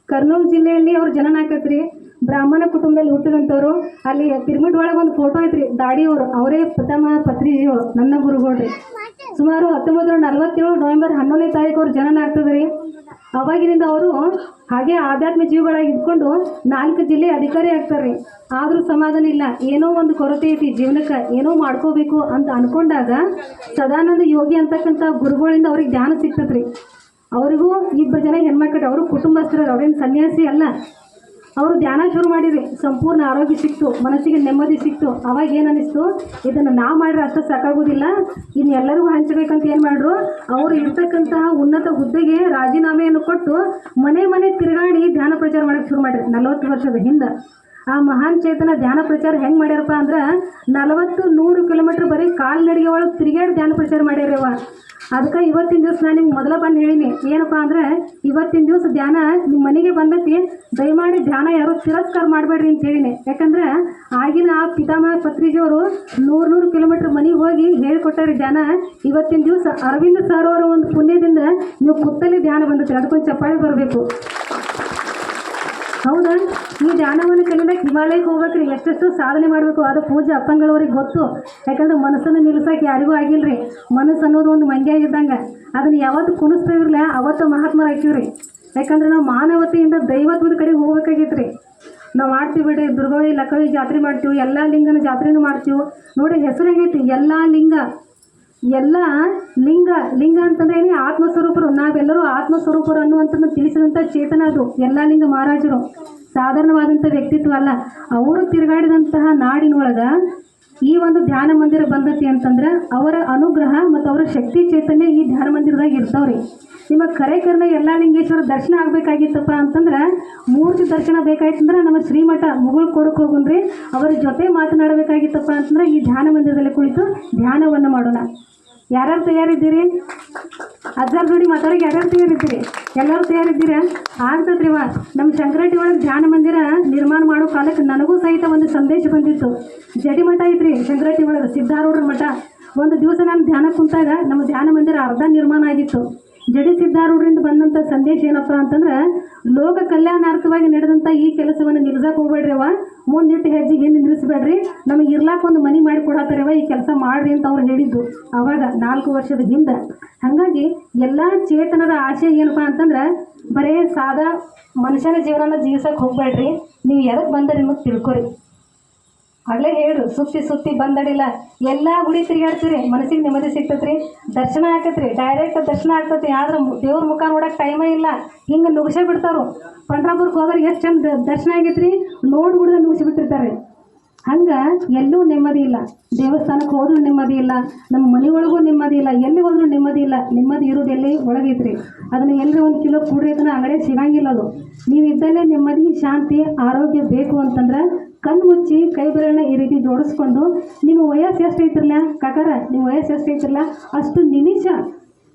Speaker 1: ಕರ್ನೂಲ್ ಜಿಲ್ಲೆಯಲ್ಲಿ ಅವ್ರ ಜನನ ಆಕತ್ರಿ ಬ್ರಾಹ್ಮಣ ಕುಟುಂಬದಲ್ಲಿ ಹುಟ್ಟಿದಂಥವ್ರು, ಅಲ್ಲಿ ಪಿರಮಿಡ್ ಒಳಗೆ ಒಂದು ಫೋಟೋ ಐತ್ರಿ, ದಾಡಿಯವರು. ಅವರೇ ಪ್ರಥಮ ಪತ್ರಿಜಿಯವರು, ನನ್ನ ಗುರುಗಳ್ರಿ. ಸುಮಾರು ಹತ್ತೊಂಬತ್ತು ನೂರ ನಲವತ್ತೇಳು ನವೆಂಬರ್ ಹನ್ನೊಂದನೇ ತಾರೀಕು ಅವ್ರ ಜನನ ಆಗ್ತದೆ ರೀ ಅವಾಗಿನಿಂದ ಅವರು ಹಾಗೆ ಆಧ್ಯಾತ್ಮ ಜೀವಿಗಳಾಗಿ ಇದ್ಕೊಂಡು ನಾಲ್ಕು ಜಿಲ್ಲೆ ಅಧಿಕಾರಿ ಆಗ್ತಾರೆ ರೀ ಆದರೂ ಸಮಾಧಾನ ಇಲ್ಲ. ಏನೋ ಒಂದು ಕೊರತೆ ಐತಿ ಜೀವನಕ್ಕೆ, ಏನೋ ಮಾಡ್ಕೋಬೇಕು ಅಂತ ಅಂದ್ಕೊಂಡಾಗ ಸದಾನಂದ ಯೋಗಿ ಅಂತಕ್ಕಂಥ ಗುರುಗಳಿಂದ ಅವ್ರಿಗೆ ಧ್ಯಾನ ರೀ ಅವರಿಗೂ ಇಬ್ಬರು ಜನ ಹೆಣ್ಮಕ್ಳು, ಅವರು ಕುಟುಂಬಸ್ಥರು, ಅವ್ರೇನು ಸನ್ಯಾಸಿ ಅಲ್ಲ. ಅವರು ಧ್ಯಾನ ಶುರು ಮಾಡಿದ್ವಿ ಸಂಪೂರ್ಣ ಆರೋಗ್ಯ ಸಿಕ್ತು, ಮನಸ್ಸಿಗೆ ನೆಮ್ಮದಿ ಸಿಕ್ತು. ಅವಾಗ ಏನು ಅನಿಸ್ತು? ಇದನ್ನು ನಾವು ಮಾಡಿದ್ರೆ ಅಷ್ಟು ಸಾಕಾಗೋದಿಲ್ಲ. ಇನ್ನು ಎಲ್ಲರಿಗೂ ಹಂಚಬೇಕಂತ ಏನು ಮಾಡ್ರು? ಅವರು ಇರ್ತಕ್ಕಂತಹ ಉನ್ನತ ಹುದ್ದೆಗೆ ರಾಜೀನಾಮೆಯನ್ನು ಕೊಟ್ಟು ಮನೆ ಮನೆ ತಿರುಗಾಡಿ ಧ್ಯಾನ ಪ್ರಚಾರ ಮಾಡಕ್ಕೆ ಶುರು ಮಾಡಿರಿ ನಲವತ್ತು ವರ್ಷದ ಹಿಂದೆ. ಆ ಮಹಾನ್ ಚೇತನ ಧ್ಯಾನ ಪ್ರಚಾರ ಹೆಂಗೆ ಮಾಡ್ಯಾರಪ್ಪ ಅಂದ್ರೆ, ನಲವತ್ತು ನೂರು ಕಿಲೋಮೀಟ್ರ್ ಬರೀ ಕಾಲ್ನಡಿಗೆ ಒಳಗೆ ತಿರುಗಾಡಿ ಧ್ಯಾನ ಪ್ರಚಾರ ಮಾಡ್ಯಾರವ ಅದಕ್ಕೆ ಇವತ್ತಿನ ದಿವಸ ನಾನು ನಿಮ್ಗೆ ಮೊದಲ ಬಂದು ಹೇಳಿನಿ. ಏನಪ್ಪ ಅಂದ್ರೆ ಇವತ್ತಿನ ದಿವಸ ಧ್ಯಾನ ನಿಮ್ಮ ಮನೆಗೆ ಬಂದೈತಿ. ದಯಮಾಡಿ ಧ್ಯಾನ ಯಾರು ತಿರಸ್ಕಾರ ಮಾಡಬೇಡ್ರಿ ಅಂತ ಹೇಳಿನಿ. ಯಾಕಂದ್ರೆ ಆಗಿನ ಆ ಪಿತಾಮಹ ಪತ್ರಿಜಿಯವರು ನೂರು ನೂರು ಕಿಲೋಮೀಟ್ರ್ ಮನೆಗೆ ಹೋಗಿ ಹೇಳ್ಕೊಟ್ಟಾರೆ ಧ್ಯಾನ. ಇವತ್ತಿನ ದಿವಸ ಅರವಿಂದ ಸರ್ ಅವರ ಒಂದು ಪುಣ್ಯದಿಂದ ನೀವು ಕುತ್ತಲ್ಲಿ ಧ್ಯಾನ ಬಂದೈತಿ. ಅದಕ್ಕೊಂದು ಚಪ್ಪಾಳೆ ಬರಬೇಕು. ಹೌದಾ? ಈ ಧ್ಯಾನವನ್ನು ಕಲಿಬೇಕು, ಹಿಮಾಲಯಕ್ಕೆ ಹೋಗ್ಬೇಕ್ರಿ. ಎಷ್ಟೆಷ್ಟು ಸಾಧನೆ ಮಾಡಬೇಕು. ಅದು ಪೂಜೆ ಅಪ್ಪಂಗಳವ್ರಿಗೆ ಗೊತ್ತು. ಯಾಕಂದ್ರೆ ಮನಸ್ಸನ್ನು ನಿಲ್ಸೋಕೆ ಯಾರಿಗೂ ಆಗಿಲ್ರಿ. ಮನಸ್ಸು ಅನ್ನೋದು ಒಂದು ಮಂಡ್ಯ ಆಗಿದ್ದಂಗೆ ಅದನ್ನು ಯಾವತ್ತು ಕುಣಿಸ್ತಿರ್ಲಿಲ್ಲ ಅವತ್ತು ಮಹಾತ್ಮರ ಹಾಕಿವ್ರಿ ಯಾಕಂದ್ರೆ ನಾವು ಮಾನವತೆಯಿಂದ ದೈವತ್ವದ ಕಡೆ ಹೋಗ್ಬೇಕಾಗಿತ್ತು ನಾವು ಮಾಡ್ತೀವಿ ಬಿಡ್ರಿ. ದುರ್ಗವಿ ಲಕ್ಕವಿ ಜಾತ್ರೆ ಮಾಡ್ತೀವಿ. ಎಲ್ಲ ಲಿಂಗನ ಜಾತ್ರೆನೂ ಮಾಡ್ತೀವಿ. ನೋಡಿ ಹೆಸರು ಹೆಂಗೈತಿ ಎಲ್ಲ ಲಿಂಗ. ಎಲ್ಲ ಲಿಂಗ ಲಿಂಗ ಅಂತಂದ್ರೆ ಏನೇ ಆತ್ಮಸ್ವರೂಪರು, ನಾವೆಲ್ಲರೂ ಆತ್ಮಸ್ವರೂಪರು ಅನ್ನುವಂಥದ್ದು ತಿಳಿಸಿದಂಥ ಚೇತನ ಅದು, ಎಲ್ಲ ಲಿಂಗ ಮಹಾರಾಜರು. ಸಾಧಾರಣವಾದಂಥ ವ್ಯಕ್ತಿತ್ವ ಅಲ್ಲ. ಅವರು ತಿರುಗಾಡಿದಂತಹ ನಾಡಿನೊಳಗೆ ಈ ಒಂದು ಧ್ಯಾನ ಮಂದಿರ ಬಂದತಿ ಅಂತಂದ್ರೆ ಅವರ ಅನುಗ್ರಹ ಮತ್ತು ಅವರ ಶಕ್ತಿ ಚೇತನ್ಯ ಈ ಧ್ಯಾನ ಮಂದಿರದಾಗ ಇರ್ತಾವ್ರಿ. ನಿಮ್ಮ ಕರೆ ಕರ್ನ ಎಲ್ಲ ಲಿಂಗೇಶ್ವರ ದರ್ಶನ ಆಗಬೇಕಾಗಿತ್ತಪ್ಪ ಅಂತಂದ್ರೆ ಮೂರ್ತಿ ದರ್ಶನ ಬೇಕಾಯ್ತಂದ್ರೆ ನಮ್ಮ ಶ್ರೀಮಠ ಮುಗುಳ್ ಕೊಡಕ್ಕೆ ಹೋಗುಣ್ರಿ. ಅವರ ಜೊತೆ ಮಾತನಾಡಬೇಕಾಗಿತ್ತಪ್ಪ ಅಂತಂದ್ರೆ ಈ ಧ್ಯಾನ ಮಂದಿರದಲ್ಲಿ ಕುಳಿತು ಧ್ಯಾನವನ್ನು ಮಾಡೋಣ. ಯಾರ್ಯಾರು ತಯಾರಿದ್ದೀರಿ? ಅಜ್ಜಾರ್ ಜೋಡಿ ಮಾತಾಡೋಕೆ ಯಾರ್ಯಾರು ತಯಾರಿದ್ದೀರಿ? ಎಲ್ಲರೂ ತಯಾರಿದ್ದೀರಾ? ಆಗ್ತದ್ರಿ ವಾ ನಮ್ಮ ಶಂಕರಟ್ಟಿ ಒಳಗೆ ಧ್ಯಾನ ಮಂದಿರ ನಿರ್ಮಾಣ ಮಾಡೋ ಕಾಲಕ್ಕೆ ನನಗೂ ಸಹಿತ ಒಂದು ಸಂದೇಶ ಬಂದಿತ್ತು. ಜಡಿ ಮಠ ಐತ್ರಿ ಶಂಕರಟ್ಟಿ ಒಳಗೆ, ಸಿದ್ಧಾರೂಢರ ಮಠ. ಒಂದು ದಿವಸ ನಾನು ಧ್ಯಾನ ಕುಂತಾಗ ನಮ್ಮ ಧ್ಯಾನ ಮಂದಿರ ಅರ್ಧ ನಿರ್ಮಾಣ ಆಗಿತ್ತು. ಜಡಿ ಸಿದ್ಧಾರೂಢರಿಂದ ಬಂದಂಥ ಸಂದೇಶ ಏನಪ್ಪ ಅಂತಂದ್ರೆ, ಲೋಕ ಕಲ್ಯಾಣಾರ್ಥವಾಗಿ ನಡೆದಂಥ ಈ ಕೆಲಸವನ್ನು ನಿಲ್ಸಕ್ಕೆ ಹೋಗ್ಬೇಡ್ರಿ ಅವ ಮುಂದಿಟ್ಟು ಹೆಜ್ಜೆ ಹಿಂದೆ ನಿಲ್ಲಿಸ್ಬೇಡ್ರಿ ನಮಗೆ ಇರ್ಲಾಕ ಒಂದು ಮನಿ ಮಾಡಿ ಕೊಡತ್ತಾರವ ಈ ಕೆಲಸ ಮಾಡ್ರಿ ಅಂತ ಅವ್ರು ಹೇಳಿದ್ದು. ಅವಾಗ ನಾಲ್ಕು ವರ್ಷದ ಹಿಂದೆ. ಹಾಗಾಗಿ ಎಲ್ಲ ಚೇತನದ ಆಶೆ ಏನಪ್ಪ ಅಂತಂದ್ರೆ, ಬರೇ ಸಾದಾ ಮನುಷ್ಯನ ಜೀವನನ ಜೀವಿಸಕ್ಕೆ ಹೋಗ್ಬೇಡ್ರಿ. ನೀವು ಎದಕ್ಕೆ ಬಂದರೆ ನಿಮಗೆ ತಿಳ್ಕೊರಿ. ಆಗ್ಲೇ ಹೇಳ್ರು ಸುತ್ತಿ ಸುತ್ತಿ ಬಂದಡಿಲ್ಲ. ಎಲ್ಲ ಗುಡಿ ತಿರುಗಾಡ್ತೀರಿ, ಮನಸ್ಸಿಗೆ ನೆಮ್ಮದಿ ಸಿಗ್ತೈತ್ರಿ. ದರ್ಶನ ಆಕತ್ರಿ ಡೈರೆಕ್ಟ್ ದರ್ಶನ ಆಗ್ತೈತಿ ಆದ್ರೆ ದೇವ್ರ ಮುಖ ನೋಡಕ್ಕೆ ಟೈಮೇ ಇಲ್ಲ. ಹಿಂಗೆ ನುಗ್ಸೇ ಬಿಡ್ತಾರು ಪಂಡ್ರಾಪುರಕ್ಕೆ ಹೋದ್ರೆ ಎಷ್ಟು ಚಂದ ದರ್ಶನ ಆಗೈತ್ರಿ. ನೋಡಿ ಬಿಡ್ದ ನುಗ್ಸಿ ಬಿಟ್ಟಿರ್ತಾರೆ. ಹಂಗೆ ಎಲ್ಲೂ ನೆಮ್ಮದಿ ಇಲ್ಲ. ದೇವಸ್ಥಾನಕ್ಕೆ ಹೋದ್ರೂ ನೆಮ್ಮದಿ ಇಲ್ಲ. ನಮ್ಮ ಮನೆ ಒಳಗೂ ನೆಮ್ಮದಿ ಇಲ್ಲ. ಎಲ್ಲಿ ಹೋದ್ರೂ ನೆಮ್ಮದಿ ಇಲ್ಲ. ನೆಮ್ಮದಿ ಇರೋದು ಎಲ್ಲಿ? ಒಳಗೈತ್ರಿ. ಅದನ್ನ ಎಲ್ಲಿ ಒಂದು ಕಿಲೋ ಕೂಡ್ರಿ ಅದನ್ನ ಅಂಗಡಿ ಸಿಗಂಗಿಲ್ಲ ಅದು. ನೀವು ಇದ್ದಲ್ಲೇ ನೆಮ್ಮದಿ, ಶಾಂತಿ, ಆರೋಗ್ಯ ಬೇಕು ಅಂತಂದ್ರೆ ಕಣ್ಣು ಮುಚ್ಚಿ ಕೈ ಬೆರಳನ್ನ ಈ ರೀತಿ ಜೋಡಿಸ್ಕೊಂಡು ನಿಮ್ಮ ವಯಸ್ಸು ಎಷ್ಟು ಐತಿರಲ್ಲ ಕಾಕಾರ? ನಿಮ್ಮ ವಯಸ್ಸು ಎಷ್ಟು ಐತ್ರಲ್ಲ? ಅಷ್ಟು ನಿಮಿಷ,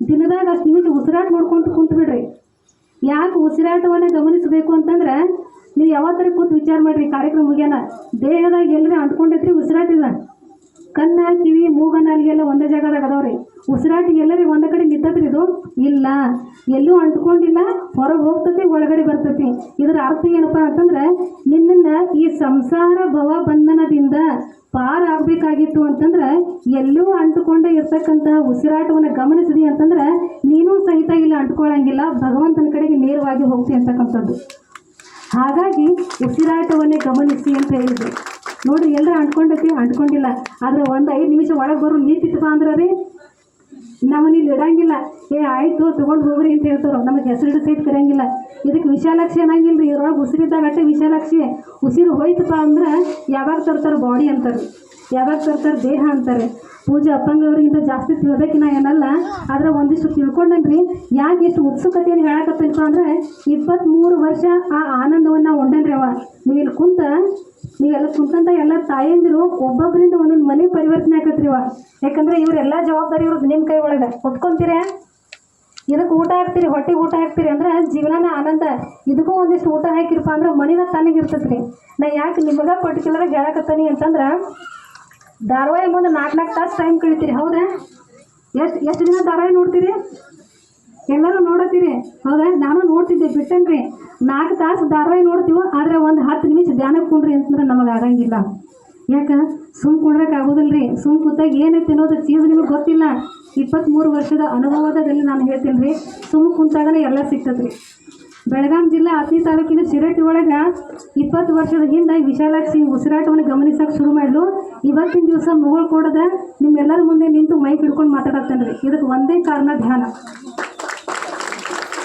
Speaker 1: ದಿನದಾಗ ಅಷ್ಟು ನಿಮಿಷ ಉಸಿರಾಟ ಮಾಡ್ಕೊಂಡು ಕುಂತು ಬಿಡ್ರಿ. ಯಾಕೆ ಉಸಿರಾಟವನ್ನು ಗಮನಿಸಬೇಕು ಅಂತಂದ್ರೆ, ನೀವು ಯಾವತ್ತರ ಕೂತು ವಿಚಾರ ಮಾಡ್ರಿ ಕಾರ್ಯಕ್ರಮ ಮುಗಿಯೋಣ ದೇಹದಾಗ ಎಲ್ಲರೂ ಅಂಟ್ಕೊಂಡೈತ್ರಿ ಉಸಿರಾಟಿದ ಕಣ್ಣ ಕಿವಿ ಮೂಗ ನಾಲಿಗೆಲ್ಲ ಒಂದೇ ಜಾಗದಾಗ ಅದಾವ್ರಿ. ಉಸಿರಾಟ ಎಲ್ಲರಿ ಒಂದು ಕಡೆ ನಿಂತದ್ರಿ ಇದು ಇಲ್ಲ. ಎಲ್ಲೂ ಅಂಟ್ಕೊಂಡಿಲ್ಲ, ಹೊರಗೆ ಹೋಗ್ತತಿ ಒಳಗಡೆ ಬರ್ತತಿ ಇದರ ಅರ್ಥ ಏನಪ್ಪ ಅಂತಂದ್ರೆ, ನಿನ್ನನ್ನು ಈ ಸಂಸಾರ ಭವ ಬಂಧನದಿಂದ ಪಾರಾಗಬೇಕಾಗಿತ್ತು ಅಂತಂದ್ರೆ, ಎಲ್ಲೂ ಅಂಟುಕೊಂಡೇ ಇರ್ತಕ್ಕಂತಹ ಉಸಿರಾಟವನ್ನು ಗಮನಿಸಿದಿ ಅಂತಂದ್ರೆ, ನೀನು ಸಹಿತ ಇಲ್ಲ ಅಂಟ್ಕೊಳ್ಳಂಗಿಲ್ಲ ಭಗವಂತನ ಕಡೆಗೆ ನೇರವಾಗಿ ಹೋಗ್ತಿ ಅಂತಕ್ಕಂಥದ್ದು. ಹಾಗಾಗಿ ಉಸಿರಾಟವನ್ನೇ ಗಮನಿಸಿ ಅಂತ ಹೇಳಿದ್ರು. ನೋಡ್ರಿ, ಎಲ್ಲರೂ ಅಂಟ್ಕೊಂಡತಿ, ಅಂಟ್ಕೊಂಡಿಲ್ಲ. ಆದ್ರೆ ಒಂದು ಐದು ನಿಮಿಷ ಒಳಗೆ ಬರೋ ನೀತಿತ್ವ ಅಂದ್ರೆ ರೀ ನಮ್ಮನ್ನ ಇಲ್ಲಿ ಇಡಂಗಿಲ್ಲ. ಏ, ಆಯ್ತು, ತಗೊಂಡು ಹೋಗ್ರಿ ಅಂತ ಹೇಳ್ತಾರೋ ನಮಗೆ ಹೆಸರು ಸಹಿತ ಕರಂಗಿಲ್ಲ ಇದಕ್ಕೆ ವಿಶಾಲಾಕ್ಷಿ ಅನ್ನಂಗಿಲ್ಲ ರೀ ಇದ್ರೊಳಗೆ ಉಸಿರಿದ್ದಾಗ ಅಷ್ಟೇ ವಿಶಾಲಾಕ್ಷಿ. ಉಸಿರು ಹೋಯ್ತಪ್ಪ ಅಂದ್ರೆ ಯಾವಾಗ ತರ್ತಾರೆ? ಬಾಡಿ ಅಂತಾರೆ. ಯಾವಾಗ ತರ್ತಾರೆ? ದೇಹ ಅಂತಾರೆ. ಪೂಜೆ ಅಪ್ಪಂಗವ್ರಿಗಿಂತ ಜಾಸ್ತಿ ತಿಳ್ಬೇಕಿನ ಏನಲ್ಲ. ಆದ್ರೆ ಒಂದಿಷ್ಟು ತಿಳ್ಕೊಂಡನ್ರಿ. ಯಾಕೆ ಇಷ್ಟು ಉತ್ಸುಕತೆಯನ್ನು ಹೇಳಕತ್ತಪ್ಪ ಅಂದ್ರೆ ಇಪ್ಪತ್ತ್ಮೂರು ವರ್ಷ ಆ ಆನಂದವನ್ನು ಉಂಡನ್ರಿ ಅವ. ನೀವು ಇಲ್ಲಿ ಕುಂತ ನೀವೆಲ್ಲ ಕುಂತಂತ ಎಲ್ಲ ತಾಯಂದಿರು ಒಬ್ಬೊಬ್ಬರಿಂದ ಒಂದೊಂದು ಮನೆ ಪರಿವರ್ತನೆ ಆಕತ್ರಿ ಯಾಕಂದ್ರೆ ಇವರೆಲ್ಲ ಜವಾಬ್ದಾರಿ ಇರೋದು ನಿಮ್ಮ ಕೈ ಒಳಗೆ. ಒಪ್ಕೊಂತೀರಾ? ಇದಕ್ಕೆ ಊಟ ಹಾಕ್ತೀರಿ, ಹೊಟ್ಟೆಗೆ ಊಟ ಹಾಕ್ತೀರಿ ಅಂದ್ರೆ ಜೀವನನ ಆನಂದ. ಇದಕ್ಕೂ ಒಂದಿಷ್ಟು ಊಟ ಹಾಕಿರಪ್ಪ ಅಂದ್ರೆ ಮನಿನ ತಣ್ಣಗಿರ್ತೈತೆ ರೀ ನಾ ಯಾಕೆ ನಿಮಗೆ ಪರ್ಟಿಕ್ಯುಲರಾಗಿ ಹೇಳಕತ್ತೀನಿ ಅಂತಂದ್ರೆ ಧಾರಾವಾಹಿ ಮುಂದೆ ನಾಲ್ಕು ನಾಲ್ಕು ತಾಸು ಟೈಮ್ ಕಳಿತೀರಿ, ಹೌದಾ? ಎಷ್ಟು ಎಷ್ಟು ದಿನ ಧಾರಾವಾಹಿ ನೋಡ್ತೀರಿ? ಎಲ್ಲರೂ ನೋಡತ್ತೀರಿ, ಹೌದಾ? ನಾನು ನೋಡ್ತಿದ್ದೆ, ಬಿಟ್ಟನ್ರಿ. ನಾಲ್ಕು ತಾಸು ಧಾರಾವಾಹಿ ನೋಡ್ತೀವೋ, ಆದರೆ ಒಂದು ಹತ್ತು ನಿಮಿಷ ಧ್ಯಾನಕ್ಕೆ ಕುಂಡ್ರಿ ಅಂತಂದ್ರೆ ನಮಗೆ ಆಗಂಗಿಲ್ಲ. ಯಾಕೆ? ಸುಮ್ ಕುಂಡ್ರಕ್ಕೆ ರೀ ಸುಮ್ ಕೂತಾಗ ಏನೈತೆ ಅನ್ನೋದು ಚೀಸ್ ನಿಮಗೆ ಗೊತ್ತಿಲ್ಲ. ಇಪ್ಪತ್ತ್ಮೂರು ವರ್ಷದ ಅನುಭವದಲ್ಲಿ ನಾನು ಹೇಳ್ತೀನಿ ರೀ ಸುಮ್ ಕುಂತಾಗನೇ ಎಲ್ಲ ಸಿಗ್ತದ್ರಿ. ಬೆಳಗಾಂ ಜಿಲ್ಲಾ ಅತಿ ತಾಲೂಕಿನ ಶಿರಟ್ಟಿ ಒಳಗೆ ಇಪ್ಪತ್ತು ವರ್ಷದ ಹಿಂದೆ ವಿಶಾಲಾಕ್ಷಿ ಉಸಿರಾಟವನ್ನು ಗಮನಿಸಕ್ಕೆ ಶುರು ಮಾಡಲು. ಇವತ್ತಿನ ದಿವಸ ಮುಗುಳು ಕೊಡದ ನಿಮ್ಮೆಲ್ಲರ ಮುಂದೆ ನಿಂತು ಮೈಕ್ ಹಿಡ್ಕೊಂಡು ಮಾತಾಡತ್ತೇನೆ ರೀ. ಇದಕ್ಕೆ ಒಂದೇ ಕಾರಣ ಧ್ಯಾನ.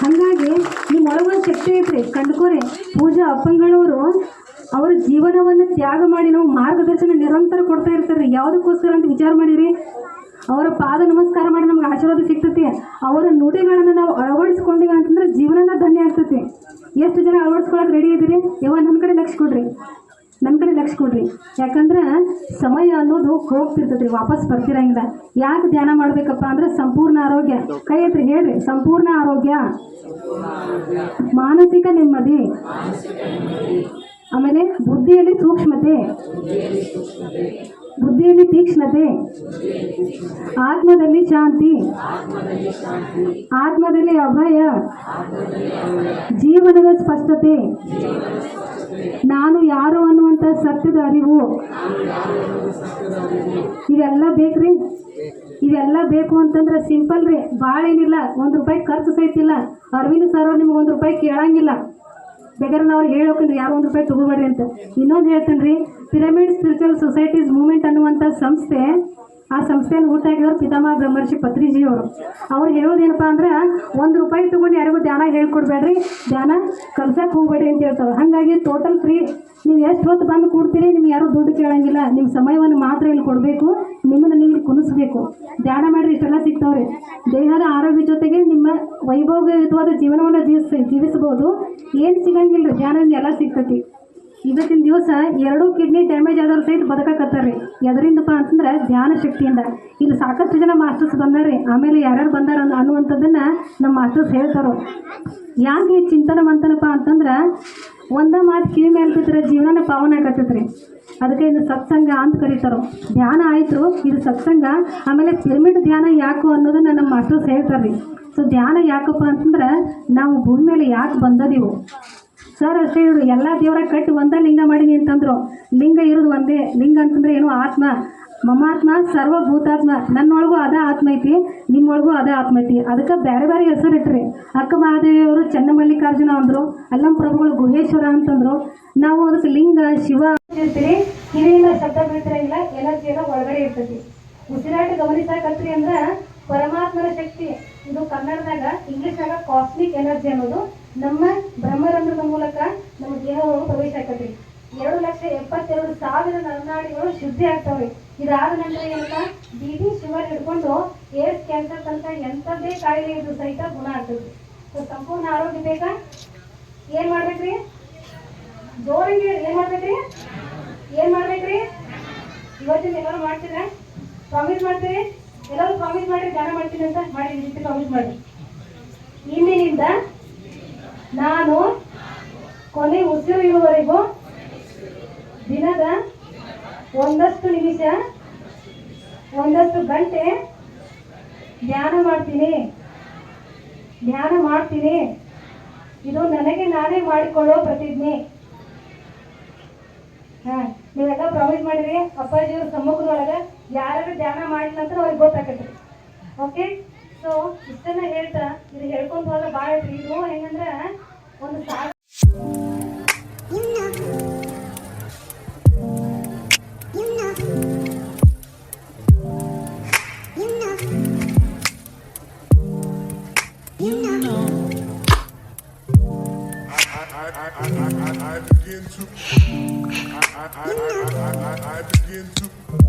Speaker 1: ಹಾಗಾಗಿ ನಿಮ್ಮ ಒಳಗೊಂದು ಶಕ್ತಿ ಐತ್ರಿ. ಕಂಡ್ಕೋರಿ, ಪೂಜಾ ಅಪ್ಪಂಗಳವರು ಅವರ ಜೀವನವನ್ನು ತ್ಯಾಗ ಮಾಡಿ ನಾವು ಮಾರ್ಗದರ್ಶನ ನಿರಂತರ ಕೊಡ್ತಾ ಇರ್ತಾರೆ ಯಾವುದಕ್ಕೋಸ್ಕರ ಅಂತ ವಿಚಾರ ಮಾಡಿರಿ? ಅವರ ಪಾದ ನಮಸ್ಕಾರ ಮಾಡಿ ನಮ್ಗೆ ಆಶೀರ್ವಾದ ಸಿಗ್ತತಿ. ಅವರ ನುಡಿಗಳನ್ನು ನಾವು ಅಳವಡಿಸ್ಕೊಂಡಿವಿ ಅಂತಂದ್ರೆ ಜೀವನನ ಧನ್ಯ ಆಗ್ತತಿ. ಎಷ್ಟು ಜನ ಅಳವಡಿಸ್ಕೊಳಕ್ಕೆ ರೆಡಿ ಇದ್ದೀರಿ? ಯಾವ ನನ್ನ ಕಡೆ ಲಕ್ಷ ಕೊಡ್ರಿ. ನನ್ನ ಕಡೆ ಲಕ್ಷ ಕೊಡ್ರಿ. ಯಾಕಂದ್ರೆ ಸಮಯ ಅನ್ನೋದು ಹೋಗ್ತಿರ್ತೈತಿ ವಾಪಸ್ ಬರ್ತಿರಂಗಿಲ್ಲ. ಯಾಕೆ ಧ್ಯಾನ ಮಾಡ್ಬೇಕಪ್ಪ ಅಂದ್ರೆ ಸಂಪೂರ್ಣ ಆರೋಗ್ಯ. ಕೈ ಐತ್ರಿ ಹೇಳ್ರಿ, ಸಂಪೂರ್ಣ ಆರೋಗ್ಯ. ಮಾನಸಿಕ ನೆಮ್ಮದಿ. ಆಮೇಲೆ ಬುದ್ಧಿಯಲ್ಲಿ ಸೂಕ್ಷ್ಮತೆ. ಬುದ್ಧಿಯಲ್ಲಿ ತೀಕ್ಷ್ಣತೆ, ಆತ್ಮದಲ್ಲಿ ಶಾಂತಿ, ಆತ್ಮದಲ್ಲಿ ಅಭಯ, ಜೀವನದ ಸ್ಪಷ್ಟತೆ. ನಾನು ಯಾರು ಅನ್ನುವಂಥ ಸತ್ಯದ ಅರಿವು. ಇವೆಲ್ಲ ಬೇಕ್ರಿ? ಇವೆಲ್ಲ ಬೇಕು ಅಂತಂದ್ರೆ ಸಿಂಪಲ್ ರೀ ಭಾಳ ಏನಿಲ್ಲ ಒಂದು ರೂಪಾಯಿ ಖರ್ಚು ಸಹಿತಿಲ್ಲ ಅರವಿಂದ್ ಸರ್ ನಿಮ್ಗೆ ಒಂದು ರೂಪಾಯಿ ಕೇಳಂಗಿಲ್ಲ. ಬೇಕಾದ್ರೆ ನಾವು ಅವ್ರಿಗೆ ಯಾರು ಒಂದು ರೂಪಾಯಿ ತಗೋಬೇಡ್ರಿ ಅಂತ. ಇನ್ನೊಂದು ಹೇಳ್ತೀನಿ ರೀ ಪಿರಮಿಡ್ ಸ್ಪಿರಿಚುವಲ್ ಸೊಸೈಟೀಸ್ ಮೂವ್ಮೆಂಟ್ ಅನ್ನುವಂಥ ಸಂಸ್ಥೆ ಆ ಸಂಸ್ಥೆಯಲ್ಲಿ ಊಟ ಹಾಕಿದವರು ಪಿತಾಮಹ ಬ್ರಹ್ಮರ್ಷಿ ಪತ್ರಿಜಿಯವರು. ಅವ್ರು ಹೇಳೋದೇನಪ್ಪ ಅಂದ್ರೆ, ಒಂದು ರೂಪಾಯಿ ತಗೊಂಡು ಯಾರಿಗೂ ಧ್ಯಾನ ಹೇಳ್ಕೊಡ್ಬೇಡ್ರಿ, ಧ್ಯಾನ ಕಲ್ಸಕ್ಕೆ ಹೋಗ್ಬೇಡ್ರಿ ಅಂತ ಹೇಳ್ತಾರೆ ಹಾಗಾಗಿ ಟೋಟಲ್ ಫ್ರೀ ನೀವು ಎಷ್ಟು ಹೊತ್ತು ಬಂದು ಕೂಡ್ತೀರಿ, ನಿಮ್ಗೆ ಯಾರೂ ದುಡ್ಡು ಕೇಳಂಗಿಲ್ಲ. ನಿಮ್ಮ ಸಮಯವನ್ನು ಮಾತ್ರ ಇಲ್ಲಿ ಕೊಡಬೇಕು, ನಿಮ್ಮನ್ನು ನೀವು ಕುಣಿಸ್ಬೇಕು. ಧ್ಯಾನ ಮಾಡಿರಿ, ಇಷ್ಟೆಲ್ಲ ಸಿಗ್ತಾವ್ರಿ. ದೇಹದ ಆರೋಗ್ಯ ಜೊತೆಗೆ ನಿಮ್ಮ ವೈಭವಯುತವಾದ ಜೀವನವನ್ನು ಜೀವಿಸ, ಜೀವಿಸಬಹುದು. ಏನು ಸಿಗಂಗಿಲ್ಲ ರೀ ಧ್ಯಾನದಿಂದ ಎಲ್ಲ ಸಿಗ್ತೈತಿ. ಇವತ್ತಿನ ದಿವಸ ಎರಡೂ ಕಿಡ್ನಿ ಡ್ಯಾಮೇಜ್ ಆದವ್ರು ಸಹಿತ ಬದುಕಕತ್ತಾರ್ರಿ ಎದರಿಂದಪ್ಪ ಅಂತಂದ್ರೆ ಧ್ಯಾನ ಶಕ್ತಿಯಿಂದ. ಇಲ್ಲಿ ಸಾಕಷ್ಟು ಜನ ಮಾಸ್ಟರ್ಸ್ ಬಂದಾರ್ರಿ ಆಮೇಲೆ ಯಾರ್ಯಾರು ಬಂದಾರ ಅನ್ನುವಂಥದ್ದನ್ನು ನಮ್ಮ ಮಾಸ್ಟರ್ಸ್ ಹೇಳ್ತಾರೆ. ಯಾಕೆ ಚಿಂತನ ಮಂತನಪ್ಪ ಅಂತಂದ್ರೆ ಒಂದ ಮಾತು ಕಿವಿ ಮೇಲೆ ಬಿದ್ದರೆ ಜೀವನ ಪಾವನ ಆಗತ್ತೈತ್ರಿ. ಅದಕ್ಕೆ ಇದು ಸತ್ಸಂಗ ಅಂತ ಕರೀತಾರೋ. ಧ್ಯಾನ ಆಯಿತು, ಇದು ಸತ್ಸಂಗ. ಆಮೇಲೆ ಪಿರಮಿಡ್ ಧ್ಯಾನ ಯಾಕೋ ಅನ್ನೋದನ್ನು ನಮ್ಮ ಮಾಸ್ಟರ್ಸ್ ಹೇಳ್ತಾರ್ರಿ. ಸೊ ಧ್ಯಾನ ಯಾಕಪ್ಪ ಅಂತಂದ್ರೆ ನಾವು ಭೂಮಿ ಮೇಲೆ ಯಾಕೆ ಬಂದದೀವು. ಸರ್ ಅಷ್ಟೇ ಎಲ್ಲ ದೇವರ ಕಟ್ಟಿ ಒಂದೇ ಲಿಂಗ ಮಾಡೀನಿ ಅಂತಂದ್ರು. ಲಿಂಗ ಇರೋದು ಒಂದೇ. ಲಿಂಗ ಅಂತಂದ್ರೆ ಏನು? ಆತ್ಮ. ಮಮಾತ್ಮ ಸರ್ವಭೂತಾತ್ಮ. ನನ್ನೊಳಗೂ ಅದೇ ಆತ್ಮ ಐತಿ, ನಿಮ್ಮೊಳಗೂ ಅದೇ ಆತ್ಮ ಐತಿ. ಅದಕ್ಕೆ ಬೇರೆ ಬೇರೆ ಹೆಸರು ಇಟ್ರಿ. ಅಕ್ಕ ಮಹಾದೇವಿಯವರು ಚನ್ನಮಲ್ಲಿಕಾರ್ಜುನ ಅಂದರು, ಅಲ್ಲಂ ಪ್ರಭುಗಳು ಗುಹೇಶ್ವರ ಅಂತಂದ್ರು. ನಾವು ಅದಕ್ಕೆ ಲಿಂಗ, ಶಿವ ಹೇಳ್ತೀರಿ. ಕಿವಿಯಿಂದ ಶಬ್ದ ಇಲ್ಲ? ಎನರ್ಜಿ ಎಲ್ಲ ಒಳಗಡೆ ಇರ್ತೈತಿ. ಉಸಿರಾಟ ಗಮನಿಸಕತ್ರಿ ಅಂದ್ರೆ ಪರಮಾತ್ಮನ ಶಕ್ತಿ. ಇದು ಕನ್ನಡದಾಗ ಇಂಗ್ಲಿಷ್ನಾಗ ಕಾಸ್ಮಿಕ್ ಎನರ್ಜಿ ಅನ್ನೋದು. ನಮ್ಮ ಬ್ರಹ್ಮರಂಧ್ರದ ಮೂಲಕ ನಮ್ಮ ದೇಹವನ್ನು ಪ್ರವೇಶ ಆಕತ್ರಿ ಎರಡು ಲಕ್ಷ ಎಪ್ಪತ್ತೆರಡು ಸಾವಿರ ನರನಾಡಿಗಳು ಶುದ್ಧಿ ಆಗ್ತಾವ್ರಿ ಇದಾದ ನಂತರ ಏನಂತ ಬಿ ಶುಗರ್ ಹಿಡ್ಕೊಂಡು ಏಡ್ಸ್ ಕ್ಯಾನ್ಸರ್ ತನಕ ಎಂಥದ್ದೇ ಕಾಯಿಲೆ ಇದು ಸಹಿತ ಗುಣ ಆಗ್ತದೆ. ಸಂಪೂರ್ಣ ಆರೋಗ್ಯ ಬೇಕಾ? ಏನ್ ಮಾಡ್ಬೇಕ್ರಿ? ಜೋರಿಗೆ ಏನ್ ಮಾಡ್ಬೇಕ್ರಿ? ಏನ್ ಮಾಡ್ಬೇಕ್ರಿ? ಇವತ್ತಿನ ಎಲ್ಲರೂ ಮಾಡ್ತೀರಾ? ಪ್ರಾಮಿಸ್ ಮಾಡ್ತೀರಿ? ಎಲ್ಲರೂ ಪ್ರಾಮಿಸ್ ಮಾಡಿ ಧ್ಯಾನ ಮಾಡ್ತೀನಿ ಅಂತ. ಮಾಡಿ ಪ್ರಾಮಿಸ್ ಮಾಡಿ ಇಂದಿನಿಂದ ನಾನು ಕೊನೆ ಉಸಿರು ಇರುವವರೆಗೂ ದಿನದ ಒಂದಷ್ಟು ನಿಮಿಷ, ಒಂದಷ್ಟು ಗಂಟೆ ಧ್ಯಾನ ಮಾಡ್ತೀನಿ. ಧ್ಯಾನ ಮಾಡ್ತೀನಿ. ಇದು ನನಗೆ ನಾನೇ ಮಾಡಿಕೊಳ್ಳೋ ಪ್ರತಿಜ್ಞೆ. ಹಾ, ನೀವೆಲ್ಲ ಪ್ರಾಮಿಸ್ ಮಾಡಿರಿ, ಅಪ್ಪಾಜಿಯವ್ರ ಸಮ್ಮುಖದೊಳಗೆ ಯಾರು ಧ್ಯಾನ ಮಾಡಿಲ್ಲ ಅಂತ ಅವ್ರಿಗೆ ಗೊತ್ತಾಗತ್ತೆ. ಓಕೆ ಸೊ ಇಷ್ಟನ್ನ ಹೇಳ್ತಾ ಇದು ಹೇಳ್ಕೊಂಡು ಹೋದ್ರೆ ಭಾಳ ಐತ್ರಿ ಇದು ಹೆಂಗಂದ್ರೆ ಒಂದು
Speaker 2: I, I begin to